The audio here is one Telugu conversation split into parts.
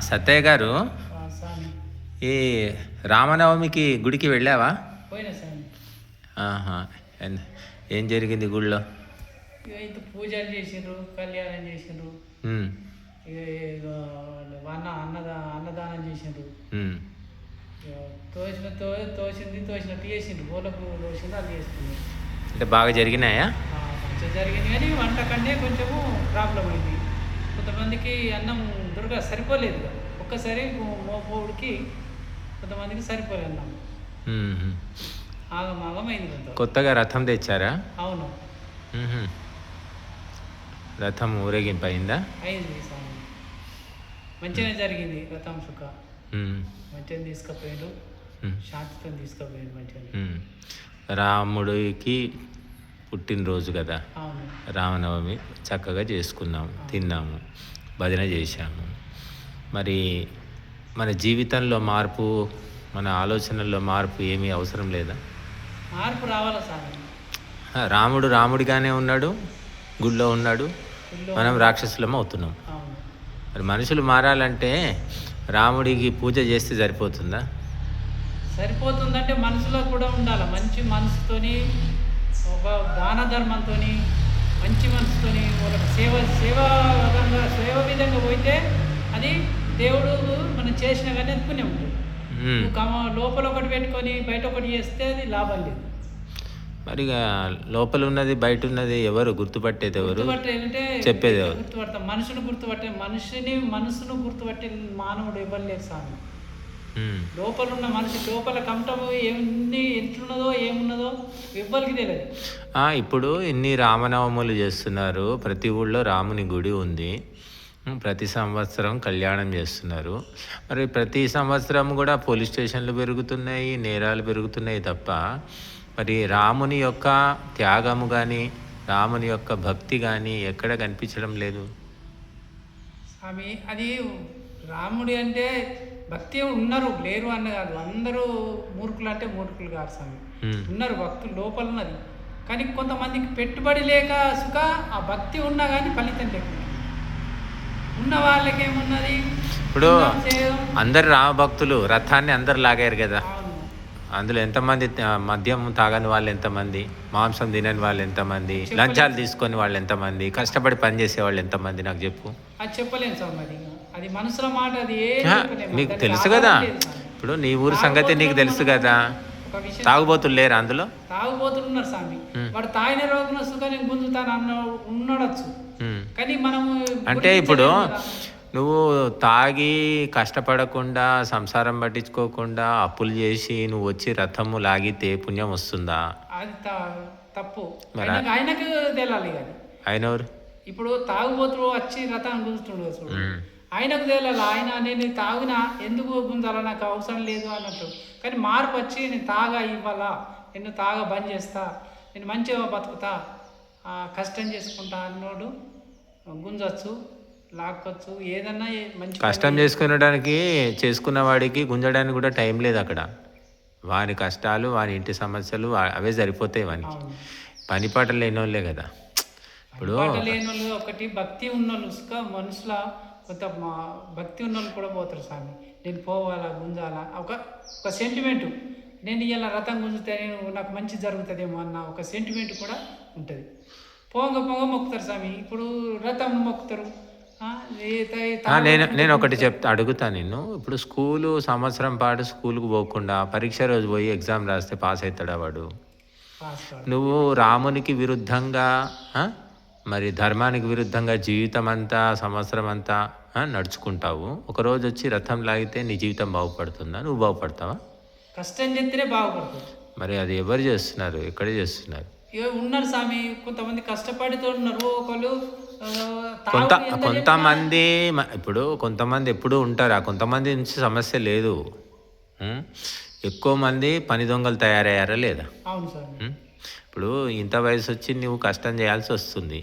సత్తయ్య గారు ఈ రామనవమికి గుడికి వెళ్ళావా? ఏం జరిగింది గుడిలో పూజలు చేసిండ్రు కళ్యాణం చేసిండ్రు. అన్న అన్నదా అన్నదానం చేసిండ్రు. ఉమ్. ఇక తోచిన తో తోచింది తోచినట్టు చేసిండ్రు. పూలకు తోచింది అది చేసిండ్రు. అంటే బాగా జరిగినాయా? మంచిగా జరిగింది కానీ వంట కన్నా కొంచెము ప్రాబ్లం అయింది. కొంతమందికి అన్నం దొరక సరిపోలేదు. ఒక్కసారి మోపోడికి కొంతమందికి సరిపోలేదు అన్నం. ఉమ్, ఉమ్. ఆగం ఆగం అయింది కొంత. కొత్తగా రథం తెచ్చారా? అవును. రథం ఊరేగింపు అయిందా అయింది స్వామి. మంచిగానే జరిగింది రథం సుఖ. మంచిగా తీసుకుపోయిండు. శాంతితో తీసుకుపోయిండు మంచిగా. రాముడికి పుట్టినరోజు కదా. రామనవమి చక్కగా చేసుకున్నాము తిన్నాము భజన చేశాము. మరి మన జీవితంలో మార్పు మన ఆలోచనల్లో మార్పు ఏమీ అవసరం లేదా? మార్పు రావాలా ఆ, రాముడు రాముడిగానే ఉన్నాడు గుళ్ళో ఉన్నాడు. మనం రాక్షసులం అవుతున్నాం. మరి మనుషులు మారాలంటే రాముడికి పూజ చేస్తే సరిపోతుందా? సరిపోతుందంటే మనసులో కూడా ఉండాలి. మంచి మనసుతోని ఒక దాన ధర్మంతో మంచి మనసుతోని వాళ్ళకి సేవ సేవా విధంగా సేవ విధంగా పోయితే అది దేవుడు మనం చేసిన కానీ అది పుణ్యం ఉంటుంది. లోపల ఒకటి పెట్టుకొని బయట ఒకటి చేస్తే అది లాభం లేదు. మరి లోపల ఉన్నది బయట ఉన్నది ఎవరు గుర్తుపట్టేది ఎవరు? చెప్పేది ఎవరు? గుర్తుపడతాం. మనుషుని గుర్తుపట్టే మనిషిని మనసును గుర్తుపట్టే మానవుడు ఎవరు లేరు స్వామి. లోపల ఉన్న మనిషి లోపల కమటము ఏమి ఎట్లున్నదో ఏమున్నదో ఎవ్వరికి తెలియదు ఆ, ఇప్పుడు ఇన్ని రామనవములు చేస్తున్నారు ప్రతి ఊళ్ళో రాముని గుడి ఉంది. ప్రతి సంవత్సరం కళ్యాణం చేస్తున్నారు. మరి ప్రతి సంవత్సరం కూడా పోలీస్ స్టేషన్లు పెరుగుతున్నాయి నేరాలు పెరుగుతున్నాయి తప్ప మరి రాముని యొక్క త్యాగము కానీ రాముని యొక్క భక్తి కానీ ఎక్కడ కనిపించడం లేదు? స్వామి అది రాముడి అంటే భక్తి ఉన్నారు లేరు అన్న కాదు. అందరూ మూర్ఖులు అంటే మూర్ఖులు కాదు స్వామి. ఉన్నారు భక్తులు లోపల ఉన్నది. కానీ కొంతమందికి పెట్టుబడి లేక సుఖ ఆ భక్తి ఉన్నా కానీ ఫలితం లేకుండా ఉన్న వాళ్ళకి ఏమున్నది ఇప్పుడు. అందరు రామభక్తులు రథాన్ని అందరు లాగారు కదా. అందులో ఎంతమంది మద్యం తాగని వాళ్ళు ఎంతమంది మాంసం తినని వాళ్ళు ఎంతమంది లంచాలు తీసుకొని వాళ్ళు ఎంతమంది కష్టపడి పనిచేసే వాళ్ళు ఎంతమంది నాకు చెప్పు. అది చెప్పలేము స్వామి అది అది మనసులో మాట అది ఏ ఆ, చెప్పలేము. నీకు తెలుసు కదా స్వామి. ఇప్పుడు నీ ఊరు సంగతి నీకు తెలుసు కదా తాగుబోతులు లేరు అందులో తాగుబోతున్నారు స్వామి ఉమ్. వాడు తాగిన రోజున సుఖాన్ని గుంజుతాను అన్న ఉండొచ్చు ఉమ్. కానీ మనము అంటే ఇప్పుడు. నువ్వు తాగి కష్టపడకుండా సంసారం పట్టించుకోకుండా అప్పులు చేసి నువ్వు వచ్చి రథము లాగితే పుణ్యం వస్తుందా తప్పు ఆయనకు తేలాలి ఆయన ఎవరు ఇప్పుడు తాగుబోతుడు వచ్చి రథాన్ని గుంజుతుండు చూడు ఉమ్. ఆయనకు తేలాలి? ఆయన నేను తాగినా ఎందుకు గుంజాలా నాకు అవసరం లేదు అన్నట్టు. కానీ మార్పు వచ్చి నేను తాగా ఇవ్వాలా? నేను తాగా బంద్ చేస్తా. నేను మంచిగా బతుకుతా. కష్టం చేసుకుంటా అన్నోడు గుంజొచ్చు లాక్కొచ్చు ఏదన్నా మంచి కష్టం చేసుకునడానికి చేసుకున్న వాడికి గుంజడానికి కూడా టైం లేదు అక్కడ. వాని కష్టాలు వాని ఇంటి సమస్యలు అవే సరిపోతాయి వానికి. పని పాట లేని వాళ్ళే కదా. ఇప్పుడు లేని వాళ్ళు ఒకటి భక్తి ఉన్నోళ్ళు సుఖ మనసులో కొంత మా- భక్తి ఉన్నోళ్ళు కూడా పోతారు స్వామి. నేను పోవాలా గుంజాలా? ఒక ఒక సెంటిమెంట్ నేను ఇలా రథం గుంజితే నేను నాకు మంచి జరుగుతుందేమో అన్న ఒక సెంటిమెంట్ కూడా ఉంటుంది. పోంగ పొంగ మొక్కుతారు స్వామి. ఇప్పుడు రథం మొక్కుతారు. నేను. నేను ఒకటి చెప్తా అడుగుతా నిన్ను. ఇప్పుడు స్కూలు సంవత్సరం పాటు స్కూల్కి పోకుండా పరీక్ష రోజు పోయి ఎగ్జామ్ రాస్తే పాస్ అవుతాడా వాడు. నువ్వు రామునికి విరుద్ధంగా మరి ధర్మానికి విరుద్ధంగా జీవితం అంతా సంవత్సరం అంతా నడుచుకుంటావు ఒకరోజు వచ్చి రథం లాగితే నీ జీవితం బాగుపడుతుందా? నువ్వు బాగుపడతావా? కష్టం చేస్తేనే బాగుపడుతుంది. మరి అది ఎవరు చేస్తున్నారు? ఎక్కడ చేస్తున్నారు? ఉన్నారు స్వామి. కొంతమంది కష్టపడితో ఉన్నారు ఒకళ్ళు కొంత కొంతమంది ఇప్పుడు కొంతమంది ఎప్పుడు ఉంటారు. ఆ కొంతమంది నుంచి సమస్య లేదు? ఎక్కువ మంది పని దొంగలు తయారయ్యారా లేదా? అవును ఉం? ఇప్పుడు ఇంత వయసు వచ్చి నువ్వు కష్టం చేయాల్సి వస్తుంది.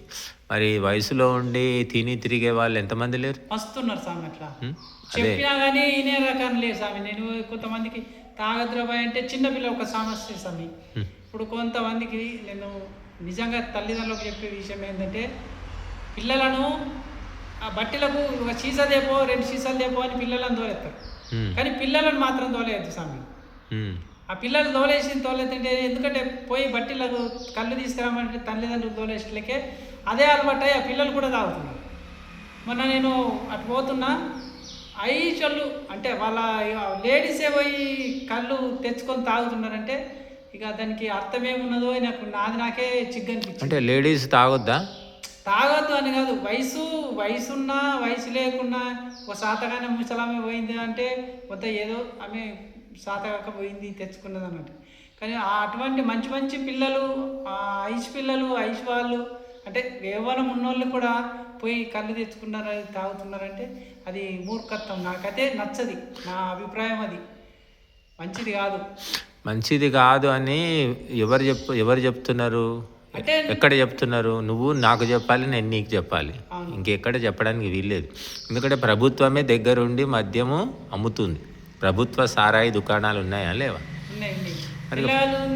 మరి వయసులో ఉండి తిని తిరిగే వాళ్ళు ఎంతమంది లేరు? మస్తున్నారు స్వామి అట్లా. చెప్పినా కానీ ఇనే రకం లేదు స్వామి నేను కొంతమందికి తాగద్రబాయ్ అంటే చిన్నపిల్ల ఒక సమస్య స్వామి. ఇప్పుడు కొంతమందికి నేను నిజంగా తల్లిదండ్రులకు చెప్పే విషయం ఏంటంటే పిల్లలను ఆ బట్టలకు ఒక సీసా దేపో రెండు సీసాలు దేపో అని పిల్లలను తోలేస్తారు ఉమ్, కానీ పిల్లలను మాత్రం స్వామి ఉమ్, ఆ పిల్లలు తోలేసి తోలేదంటే ఎందుకంటే పోయి బట్టీలకు కళ్ళు తీసుకురామంటే తల్లిదండ్రులు తోలేసలకే అదే అలవాటు ఆ పిల్లలు కూడా తాగుతున్నారు. మొన్న నేను అటు పోతున్నా ఐచళ్ళు అంటే వాళ్ళ లేడీసే పోయి కళ్ళు తెచ్చుకొని తాగుతున్నారంటే ఇక దానికి అర్థం ఏమున్నదో నాకు నాది నాకే చిగ్గనిపించింది. అంటే లేడీస్ తాగొద్దా? తాగొద్దు అని కాదు వయసు వయసున్నా వయసు లేకున్నా ఒక సాతగానే ముసలామె పోయింది అంటే కొత్త ఏదో ఆమె సాతగాక పోయింది తెచ్చుకున్నది అన్నట్టు కానీ అటువంటి మంచి మంచి పిల్లలు ఆ ఐస్ పిల్లలు ఐస్ వాళ్ళు అంటే యవ్వనం ఉన్నోళ్ళు కూడా పోయి కళ్ళు తెచ్చుకున్నారు తాగుతున్నారంటే అది మూర్ఖత్వం. నాకైతే నచ్చది. నా అభిప్రాయం అది. మంచిది కాదు. మంచిది కాదు అని ఎవరు చెప్ ఎవరు చెప్తున్నారు? ఎక్కడ చెప్తున్నారు? నువ్వు నాకు చెప్పాలి నేను నీకు చెప్పాలి. ఇంకెక్కడ చెప్పడానికి వీల్లేదు. ఎందుకంటే ప్రభుత్వమే దగ్గరుండి మద్యము అమ్ముతుంది. ప్రభుత్వ సారాయి దుకాణాలు ఉన్నాయా? లేవా?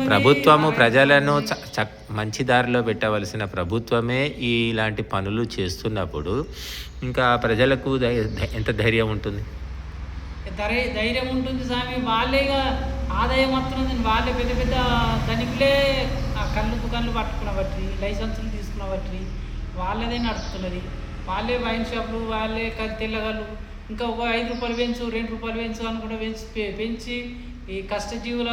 ప్రభుత్వము ప్రజలను మంచి దారిలో పెట్టవలసిన ప్రభుత్వమే ఇలాంటి పనులు చేస్తున్నప్పుడు ఇంకా ప్రజలకు ఎంత ధైర్యం ఉంటుంది? ధైర్యం ఉంటుంది స్వామి. వాళ్ళేగా ఆదాయం వస్తున్నది వాళ్ళే పెద్ద పెద్ద ధనికులే ఆ కళ్ళు దుకాణాలు పట్టుకున్న బట్టి లైసెన్సులు తీసుకున్న బట్టి వాళ్ళదే నడుస్తున్నది వాళ్ళే వైన్ షాపులు వాళ్ళే తెల్లగళ్ళు ఇంకా ఒక ఐదు రూపాయలు పెంచు రెండు రూపాయలు పెంచు అని కూడా పెంచి పెంచి ఈ కష్టజీవుల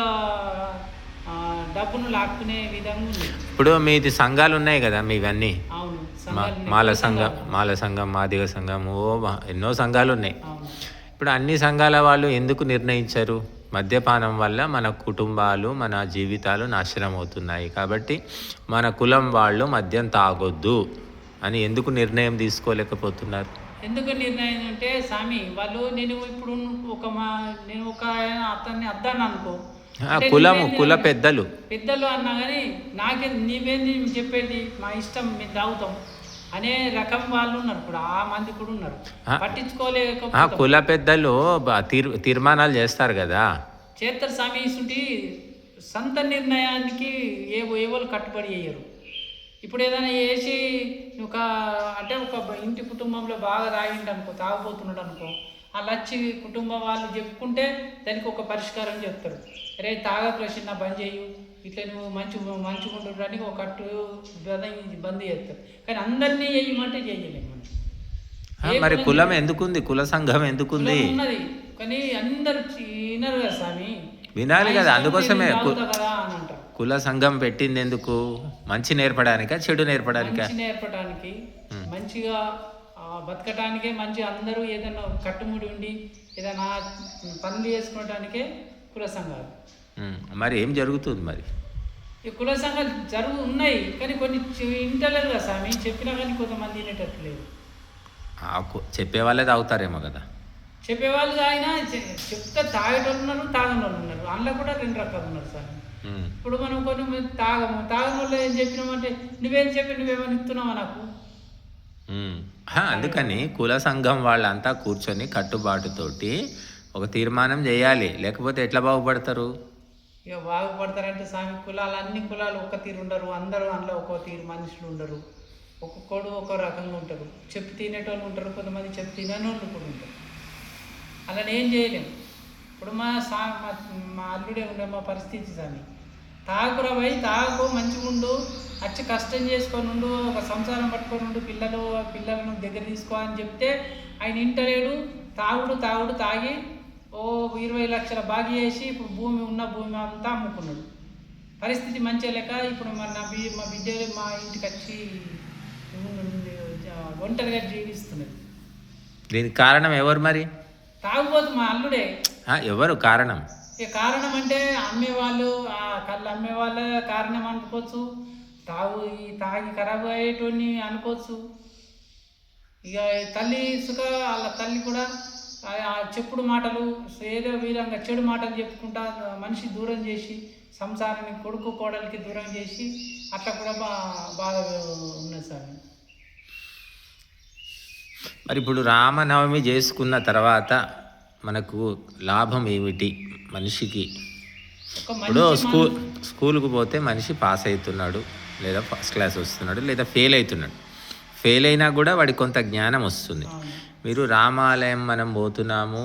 డబ్బును లాక్కునే విధంగా ఉంది. ఇప్పుడు మీది సంఘాలు ఉన్నాయి కదా మీవన్నీ. మాల సంఘం మాల సంఘం మాదిగ సంఘం ఓ ఎన్నో సంఘాలు ఉన్నాయి. ఇప్పుడు అన్ని సంఘాల వాళ్ళు ఎందుకు నిర్ణయించారు? మద్యపానం వల్ల మన కుటుంబాలు మన జీవితాలు నాశనం అవుతున్నాయి కాబట్టి మన కులం వాళ్ళు మద్యం తాగొద్దు అని ఎందుకు నిర్ణయం తీసుకోలేకపోతున్నారు? ఎందుకు నిర్ణయం అంటే స్వామి వాళ్ళు నేను ఇప్పుడు ఒక మా నేను ఒక అతన్ని అద్దాను అనుకో. కులము కుల పెద్దలు. పెద్దలు అన్నా కానీ నాకే నీవేంది చెప్పేది? మా ఇష్టం మేము తాగుతాం. అనే రకం వాళ్ళు ఉన్నారు ఇప్పుడు ఆ మంది కూడా ఉన్నారు. పట్టించుకోలేకపోతే. కుల పెద్దలు తీర్మానాలు చేస్తారు కదా. చేస్తారు స్వామి ఇసుంటి సొంత నిర్ణయానికి ఏ ఎవరు కట్టుబడి అయ్యారు? ఇప్పుడు ఏదైనా వేసి ఒక అంటే ఒక ఇంటి కుటుంబంలో బాగా తాగిండు అనుకో తాగబోతున్నాడు అనుకో ఆ లచ్చి కుటుంబం వాళ్ళు చెప్పుకుంటే దానికి ఒక పరిష్కారం చెప్తారు రే తాగకు చిన్న బంద్ చేయు. ఇట్లా నువ్వు మంచి మంచిగా ఉండడానికి ఒక కట్టు బంద్ బంద్ చేస్తారు కానీ అందరినీ చేయమంటే చేయలేము మనం. మరి కులం ఎందుకుంది? కుల సంఘం ఎందుకుంది? ఉన్నది. కానీ అందరు వినరు కదా స్వామి. వినాలి కదా నా అందుకోసమే కుల సంఘం పెట్టింది ఎందుకు మంచి నేర్పడానికా చెడు నేర్పడానికా? నేర్పడానికి మంచిగా బతకటానికే మంచి అందరూ ఏదైనా కట్టుముడి ఉండి ఏదైనా పనులు చేసుకోవడానికే కుల సంఘాలు. మరి ఏం జరుగుతుంది మరి? ఈ కుల సంఘాలు జరుగు ఉన్నాయి కానీ కొన్ని వింటలేరు కదా స్వామి చెప్పినా కానీ కొంతమంది వినేటట్టు లేదు చెప్పే వాళ్ళే తాగుతారేమో కదా. చెప్పేవాళ్ళు తాగినా చెప్తే తాగేటోళ్ళు ఉన్నారు తాగని వాళ్ళు ఉన్నారు. అందులో కూడా రెండు రకాలు ఉన్నారు స్వామి. ఇప్పుడు మనం కొన్ని తాగము. వాళ్ళు ఏం చెప్పినామంటే నువ్వేం చెప్పి నువ్వేమని ఇస్తున్నావా నాకు? అందుకని కుల సంఘం వాళ్ళంతా కూర్చొని కట్టుబాటుతోటి ఒక తీర్మానం చేయాలి. లేకపోతే ఎట్లా బాగుపడతారు? ఇక బాగుపడతారంటే స్వామి కులాలు అన్ని కులాలు ఒక్క తీరు ఉండరు. అందరూ అందులో ఒక్కో తీరు మనుషులు ఉండరు. ఒక్కొక్కడు ఒక్కో రకంగా ఉంటారు. చెప్పు తినేటోళ్ళు ఉంటారు కొంతమంది చెప్పు తినని వాళ్ళు కూడా ఉంటారు. అలా ఏం చేయలేము ఇప్పుడు మా సా మా మా అల్లుడే ఉండే మా పరిస్థితి స్వామి. తాగురా పోయి తాగు మంచిగా ఉండు వచ్చి కష్టం చేసుకొని ఉండు ఒక సంసారం పట్టుకొని ఉండు పిల్లలు పిల్లలను దగ్గర తీసుకో అని చెప్తే ఆయన ఇంటలేడు. తాగుడు తాగుడు తాగి ఓ ఇరవై లక్షల బాగి చేసి ఇప్పుడు భూమి ఉన్న భూమి అంతా అమ్ముకున్నాడు. పరిస్థితి మంచిగా లేక ఇప్పుడు మా నా బి మా బిడ్డ మా ఇంటికి వచ్చి ఒంటరిగా జీవిస్తున్నది దీనికి కారణం ఎవరు మరి? తాగుబోతు మా అల్లుడే. ఎవరు కారణం? ఇక కారణం అంటే అమ్మేవాళ్ళు ఆ కళ్ళు అమ్మేవాళ్ళ కారణం అనుకోవచ్చు. తాగు ఈ తాగి ఖరాబ్ అయ్యేటోని అనుకోవచ్చు. ఇక తల్లి సుఖ వాళ్ళ తల్లి కూడా ఆ- చెప్పుడు మాటలు ఏదో విధంగా చెడు మాటలు చెప్పుకుంటా మనిషి దూరం చేసి సంసారాన్ని కొడుకు కోడలికి దూరం చేసి అట్లా కూడా బా బాధ ఉన్నది సార్. మరి ఇప్పుడు రామనవమి చేసుకున్న తర్వాత మనకు లాభం ఏమిటి? మనిషికి. ఇప్పుడు స్కూల్ స్కూల్కి పోతే మనిషి పాస్ అవుతున్నాడు లేదా ఫస్ట్ క్లాస్ వస్తున్నాడు లేదా ఫెయిల్ అవుతున్నాడు ఫెయిల్ అయినా కూడా వాడికి కొంత జ్ఞానం వస్తుంది. మీరు రామాలయం మనం పోతున్నాము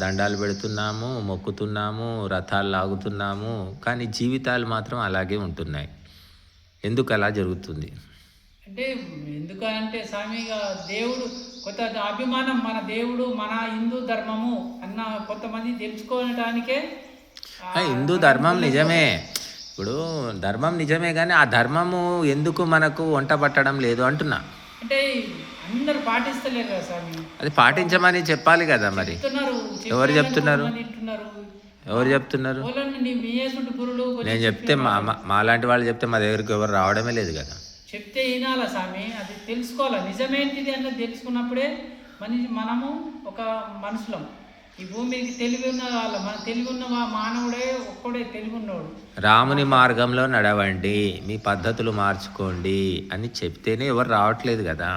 దండాలు పెడుతున్నాము మొక్కుతున్నాము రథాలు లాగుతున్నాము కానీ జీవితాలు మాత్రం అలాగే ఉంటున్నాయి. ఎందుకు అలా జరుగుతుంది? అంటే ఎందుకంటే స్వామిగా దేవుడు కొత్త అభిమానం మన దేవుడు మన హిందూ ధర్మము అన్న కొంతమంది తెలుసుకోవడానికే హిందూ ధర్మం నిజమే. ఇప్పుడు ధర్మం నిజమే కానీ ఆ ధర్మము ఎందుకు మనకు వంట పట్టడం లేదు అంటున్నా. అంటే అందరు పాటిస్తలేరు కదా స్వామి. అది పాటించమని చెప్పాలి కదా మరి. ఎవరు చెప్తున్నారు? ఎవరు చెప్తున్నారు? నేను చెప్తే మా మా- మాలాంటి వాళ్ళు చెప్తే మా దగ్గరికి ఎవరు రావడమే లేదు కదా. చెప్తే వినాలా స్వామి అది తెలుసుకోవాలా? నిజమేంటిది అన్నది తెలుసుకున్నప్పుడే మనిషి మనము ఒక మనుషులం. ఈ భూమికి తెలివి ఉన్న వాళ్ళ మన తెలివి ఉన్న మానవుడే ఒక్కడే తెలివి ఉన్నవాడు రాముని మార్గంలో నడవండి మీ పద్ధతులు మార్చుకోండి అని చెప్తేనే ఎవరు రావట్లేదు కదా.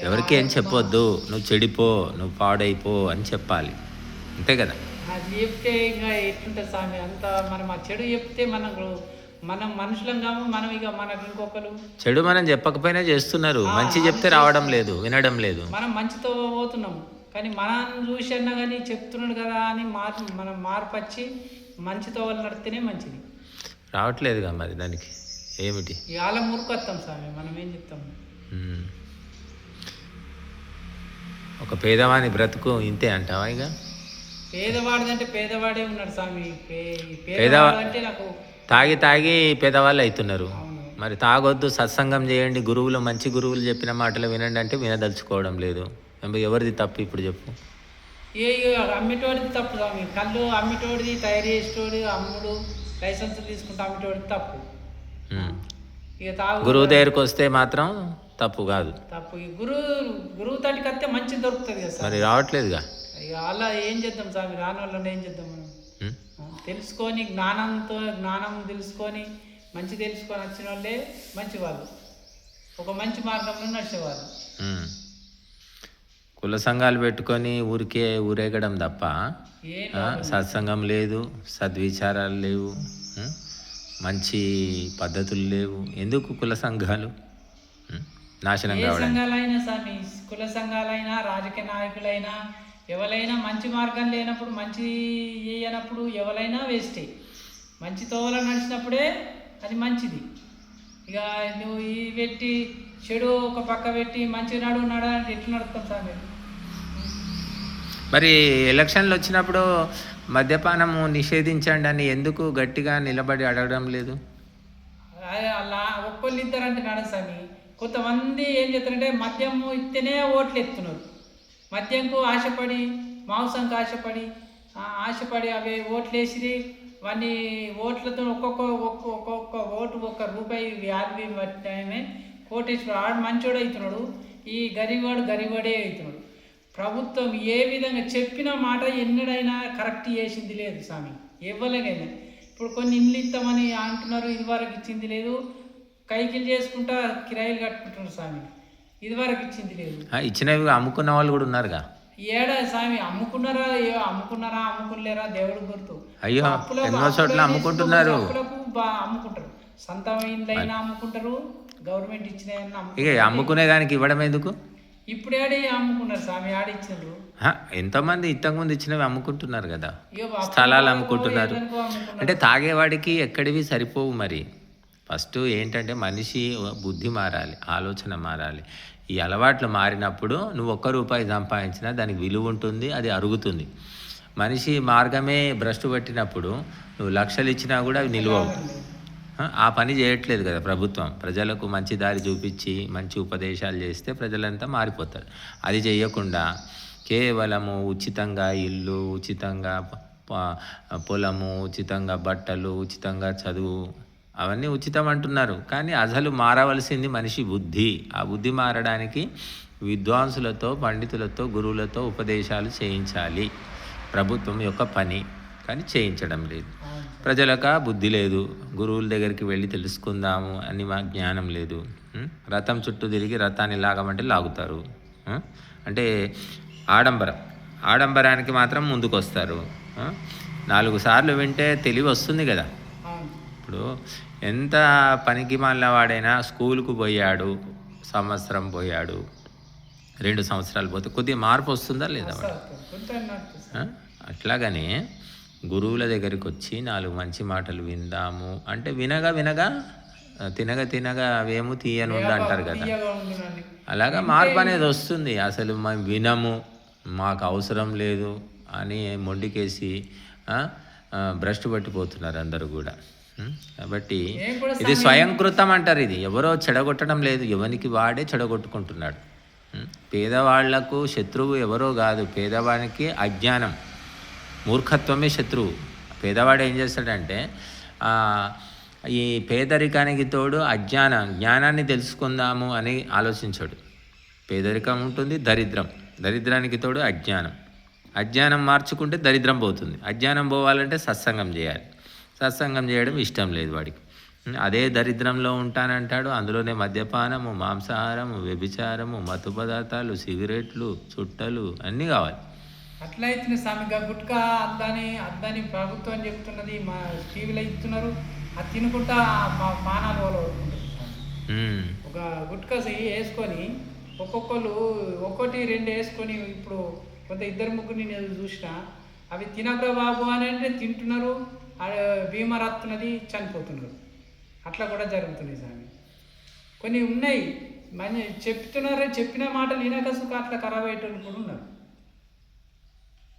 ఎవరికి ఏం చెప్పొద్దు? నువ్వు చెడిపో నువ్వు పాడైపో అని చెప్పాలి. అంతే కదా. అది చెప్తే ఇంకా ఎట్లుంటుంది స్వామి అంత మనం ఆ చెడు చెప్తే మనకు మనం మనుషులం కాము మనం ఇక మనకు ఇంకొకరు. చెడు మనం చెప్పకపోయినా చేస్తున్నారు. మంచి చెప్తే రావడం లేదు వినడం లేదు. మనం మంచితో పోతున్నాం కానీ మనం చూసి అన్నా కానీ చెప్తున్నాడు కదా అని మార్ మనం మార్పు వచ్చి మంచితో వాళ్ళు నడితేనే మంచిది. రావట్లేదుగా మరి దానికి. ఏమిటి? ఇవాళ మూర్ఖత్వం స్వామి మనం ఏం చెప్తాం. ఒక పేదవాని బ్రతుకు ఇంతే అంటావా ఇక? పేదవాడిదంటే పేదవాడే ఉన్నాడు స్వామి. పేదవాడు అంటే నాకు తాగి తాగి పేదవాళ్ళు అవుతున్నారు. మరి తాగొద్దు సత్సంగం చేయండి గురువులు మంచి గురువులు చెప్పిన మాటలు వినండి అంటే వినదలుచుకోవడం లేదు. ఎవరిది తప్పు ఇప్పుడు చెప్పు. ఏ అమ్మేటోడిది తప్పు స్వామి. కళ్ళు అమ్మేటోడిది తయారు చేసేటోడు అమ్ముడు లైసెన్స్ తీసుకుంటే అమ్మేటోడిది తప్పు. ఇక తాగు. గురువు దగ్గరికి వస్తే మాత్రం తప్పు కాదు. తప్పు. గురువు గురువు తటికి వస్తే మంచి దొరుకుతుంది కదా సార్ మరి రావట్లేదుగా. ఇక అలా ఏం చేద్దాం స్వామి? రాని వాళ్ళని ఏం చేద్దాం మనం? తెలుసుకొని జ్ఞానంతో జ్ఞానం తెలుసుకొని మంచి తెలుసుకొని వచ్చిన వాళ్ళే మంచి వాళ్ళు ఒక మంచి మార్గంలో నడిచేవాళ్ళు. కుల సంఘాలు పెట్టుకొని ఊరికే ఊరేగడం తప్ప సత్సంగం లేదు సద్విచారాలు లేవు. మంచి పద్ధతులు లేవు ఎందుకు కుల సంఘాలు. నాశనం ఏ కావడం సంఘాలైనా స్వామి కుల సంఘాలైనా రాజకీయ నాయకులైనా ఎవరైనా మంచి మార్గం లేనప్పుడు మంచి చేయనప్పుడు ఎవరైనా వేస్టే. మంచి తోవల నడిచినప్పుడే అది మంచిది. ఇక నువ్వు ఈ పెట్టి చెడు ఒక పక్క పెట్టి మంచి నడు నడ అంటే ఎట్లా నడుస్తాం స్వామి మరి ఎలక్షన్లు వచ్చినప్పుడు మద్యపానము నిషేధించండి అని ఎందుకు గట్టిగా నిలబడి అడగడం లేదు? అదే అలా ఒక్కళ్ళు ఇద్దరంటే నడదు స్వామి కొంతమంది ఏం చేస్తారంటే మద్యము ఇస్తేనే ఓట్లు ఎత్తున్నారు. మద్యంకు ఆశపడి మాంసంకు ఆశపడి ఆశపడి అవి ఓట్లు వేసి వాడిని ఓట్లతో ఒక్కొక్క ఒక్క ఒక్కొక్క ఓటు ఒక్క రూపాయి యాభై బట్టే కోటేశ్వర ఆడు మంచోడు అవుతున్నాడు. ఈ గరివాడు గరివాడే అవుతున్నాడు. ప్రభుత్వం ఏ విధంగా చెప్పిన మాట ఎన్నడైనా కరెక్ట్ చేసింది లేదు స్వామి. ఇవ్వలేకైనా ఇప్పుడు కొన్ని ఇండ్లు ఇస్తామని అంటున్నారు ఇదివరకు ఇచ్చింది లేదు. కైకిలు చేసుకుంటా కిరాయిలు కట్టుకుంటున్నారు స్వామి. ఇదివరకు ఇచ్చింది లేదు. ఇచ్చినవి అమ్ముకున్న వాళ్ళు కూడా ఉన్నారుగా? ఏడా స్వామి అమ్ముకున్నారా ఏ అమ్ముకున్నారా అమ్ముకులేరా దేవుడు గుర్తు. అయ్యో ఎన్నో చోట్ల అమ్ముకుంటున్నారు. అమ్ముకుంటారు. సొంతమైందైనా అమ్ముకుంటారు గవర్నమెంట్ ఇచ్చిన ఇక అమ్ముకునే దానికి ఇవ్వడం ఎందుకు? ఇప్పుడు ఆడి అమ్ముకున్నారు స్వామి ఆడిచ్చారు ఎంతోమంది ఇంతకుముందు ఇచ్చినవి అమ్ముకుంటున్నారు కదా. స్థలాలు అమ్ముకుంటున్నారు. అంటే తాగేవాడికి ఎక్కడివి సరిపోవు మరి. ఫస్ట్ ఏంటంటే మనిషి బుద్ధి మారాలి ఆలోచన మారాలి. ఈ అలవాట్లు మారినప్పుడు నువ్వు ఒక్క రూపాయి సంపాదించినా దానికి విలువ ఉంటుంది అది అరుగుతుంది. మనిషి మార్గమే భ్రష్టు పట్టినప్పుడు నువ్వు లక్షలు ఇచ్చినా కూడా అవి నిలువ ఆ, పని చేయట్లేదు కదా ప్రభుత్వం. ప్రజలకు మంచి దారి చూపించి మంచి ఉపదేశాలు చేస్తే ప్రజలంతా మారిపోతారు. అది చేయకుండా కేవలము ఉచితంగా ఇల్లు ఉచితంగా పొలము ఉచితంగా బట్టలు ఉచితంగా చదువు అవన్నీ ఉచితం అంటున్నారు కానీ అసలు మారవలసింది మనిషి బుద్ధి. ఆ బుద్ధి మారడానికి విద్వాంసులతో పండితులతో గురువులతో ఉపదేశాలు చేయించాలి. ప్రభుత్వం యొక్క పని. కానీ చేయించడం లేదు. ప్రజలకు బుద్ధి లేదు. గురువుల దగ్గరికి వెళ్ళి తెలుసుకుందాము అని మా జ్ఞానం లేదు? రథం చుట్టూ తిరిగి రథాన్ని లాగమంటే లాగుతారు? అంటే ఆడంబరం. ఆడంబరానికి మాత్రం ముందుకు వస్తారు? నాలుగు సార్లు వింటే తెలివి వస్తుంది కదా. ఇప్పుడు ఎంత పనికి మళ్ళా వాడైనా స్కూల్కు పోయాడు సంవత్సరం పోయాడు రెండు సంవత్సరాలు పోతే కొద్దిగా మార్పు వస్తుందా లేదా వాడు? అట్లాగనే గురువుల దగ్గరికి వచ్చి నాలుగు మంచి మాటలు విందాము. అంటే వినగా వినగా తినగా తినగా అవేమో తీయను ఉంది అంటారు కదా. అలాగా మార్పు అనేది వస్తుంది. అసలు మేము వినము మాకు అవసరం లేదు అని మొండికేసి భ్రష్టు పట్టిపోతున్నారు అందరూ కూడా? కాబట్టి నేను కూడా ఇది స్వయంకృతం అంటారు ఇది. ఎవరో చెడగొట్టడం లేదు. ఎవరికి వాడే చెడగొట్టుకుంటున్నాడు. ఉం? పేదవాళ్ళకు శత్రువు ఎవరో కాదు. పేదవానికి అజ్ఞానం. మూర్ఖత్వమే శత్రువు. పేదవాడు ఏం చేస్తాడంటే ఆ, ఈ పేదరికానికి తోడు అజ్ఞానం జ్ఞానాన్ని తెలుసుకుందాము అని ఆలోచించాడు. పేదరికం ఉంటుంది దరిద్రం. దరిద్రానికి తోడు అజ్ఞానం. అజ్ఞానం మార్చుకుంటే దరిద్రం పోతుంది. అజ్ఞానం పోవాలంటే సత్సంగం చేయాలి. సత్సంగం చేయడం ఇష్టం లేదు వాడికి. అదే దరిద్రంలో ఉంటానంటాడు. అందులోనే మద్యపానము మాంసాహారము వ్యభిచారము మత్తు పదార్థాలు సిగరెట్లు చుట్టలు అన్నీ కావాలి. అట్లా అయితే స్వామి గా గుట్కా అద్దని అద్దని ప్రభుత్వం చెప్తున్నది మా టీవీలో ఇస్తున్నారు. అది తినుకుంటా మా పానాలు వాళ్ళు ఒక గుట్కా వేసుకొని ఒక్కొక్కరు ఒకటి రెండు వేసుకొని ఇప్పుడు కొంత ఇద్దరు ముగ్గురు నేను చూసిన అవి తినకరా బాబు అని అంటే తింటున్నారు. ఆ బీమా చనిపోతున్నారు. అట్లా కూడా జరుగుతున్నాయి స్వామి. కొన్ని ఉన్నాయి. మంచి చెప్తున్నారు చెప్పిన మాటలు వినక సుఖ అట్లా ఖరాబ్ అయ్యేటోళ్ళు కూడా ఉన్నారు.